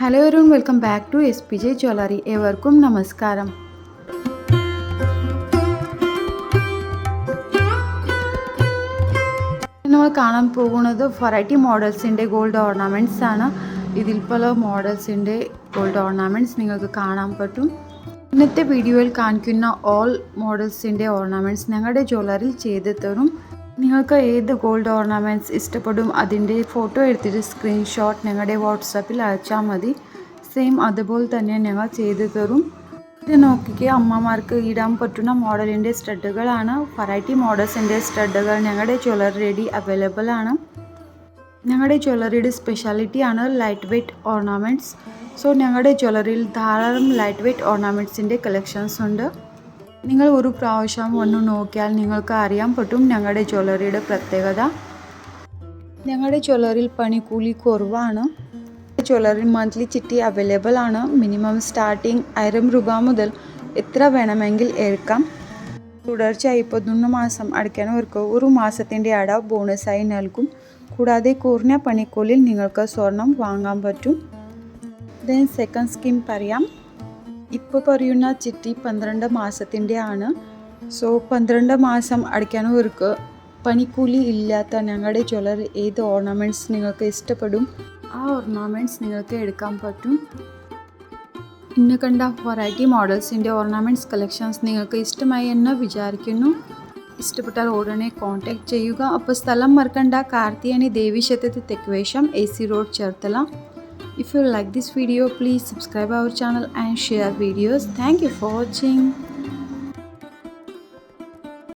Hello everyone welcome back to S P J jewellery ഏവർക്കും നമസ്കാരം. നമ്മൾ കാണാൻ പോകുന്നത് വെറൈറ്റി മോഡൽസിന്റെ ഗോൾഡ് ഓർണമെന്റ്സ് ആണ്. ഇതിൽ പല മോഡൽസിന്റെ ഗോൾഡ് ഓർണമെന്റ്സ് നിങ്ങൾക്ക് കാണാൻ പറ്റും. ഇന്നത്തെ വീഡിയോയിൽ കാണിക്കുന്ന ഓൾ മോഡൽസിന്റെ ഓർണമെന്റ്സ് ഞങ്ങളുടെ ജ്വല്ലറിയിൽ ചെയ്ത് തരും. നിങ്ങൾക്ക് ഏത് ഗോൾഡ് ഓർണമെന്റ്സ് ഇഷ്ടപ്പെടും അതിന്റെ ഫോട്ടോ എടുത്തിട്ട് സ്ക്രീൻഷോട്ട് ഞങ്ങളുടെ വാട്സാപ്പിൽ അയച്ചാൽ മതി. സെയിം അതുപോലെ തന്നെ ഞങ്ങൾ ചെയ്തു തരും. ഇത് നോക്കിക്കുക അമ്മമാർക്ക് ഇടാൻ പറ്റുന്ന മോഡലിന്റെ സ്റ്റഡുകളാണ്. വെറൈറ്റി മോഡൽസിന്റെ സ്റ്റഡുകൾ ഞങ്ങളുടെ ജ്വല്ലറി അവൈലബിൾ ആണ്. ഞങ്ങളുടെ ജ്വല്ലറിയുടെ സ്പെഷ്യാലിറ്റി ആണ് ലൈറ്റ് വെയ്റ്റ് ഓർണമെന്റ്സ് സോ ഞങ്ങളുടെ ജ്വല്ലറിയിൽ ധാരാളം ലൈറ്റ് വെയ്റ്റ് ഓർണമെന്റ്സിന്റെ കളക്ഷൻസ് ഉണ്ട്. നിങ്ങൾ ഒരു പ്രാവശ്യം ഒന്ന് നോക്കിയാൽ നിങ്ങൾക്ക് അറിയാൻ പറ്റും ഞങ്ങളുടെ ജ്വല്ലറിയുടെ പ്രത്യേകത. ഞങ്ങളുടെ ജ്വല്ലറിയിൽ പണിക്കൂലി കുറവാണ്. ജ്വല്ലറി മന്ത്ലി ചിട്ടി അവൈലബിൾ ആണ്. മിനിമം സ്റ്റാർട്ടിംഗ് ആയിരം രൂപ മുതൽ എത്ര വേണമെങ്കിൽ ഏൽക്കാം. തുടർച്ചയായി പതിനൊന്ന് മാസം അടയ്ക്കാനവർക്ക് ഒരു മാസത്തിന്റെ അടവ് ബോണസായി നൽകും. കൂടാതെ കുറഞ്ഞ പണിക്കൂലിൽ നിങ്ങൾക്ക് സ്വർണം വാങ്ങാൻ പറ്റും. ദെൻ സെക്കൻഡ് സ്കീം പറയാം. ഇപ്പോൾ പറയുന്ന ചിട്ടി പന്ത്രണ്ട് മാസത്തിന്റെ ആണ് സോ പന്ത്രണ്ട് മാസം അടയ്ക്കാനവർക്ക് പണിക്കൂലി ഇല്ലാത്ത ഞങ്ങളുടെ ജ്വല്ലറി ഏത് ഓർണമെന്റ്സ് നിങ്ങൾക്ക് ഇഷ്ടപ്പെടും? ആ ഓർണമെന്റ്സ് നിങ്ങൾക്ക് എടുക്കാൻ പറ്റും. ഇന്ന് കണ്ട വെറൈറ്റി മോഡൽസിന്റെ ഓർണമെന്റ്സ് കളക്ഷൻസ് നിങ്ങൾക്ക് ഇഷ്ടമായി എന്ന് വിചാരിക്കുന്നു. ഇഷ്ടപ്പെട്ടാൽ ഉടനെ കോൺടാക്റ്റ് ചെയ്യുക. അപ്പോൾ സ്ഥലം മറക്കണ്ട. കാർത്തിയാനി ദേവീക്ഷേത്രത്തിൽ തെക്കുവേഷം A C road Cherthala. If you like this video, please subscribe our channel and share videos. Thank you for watching.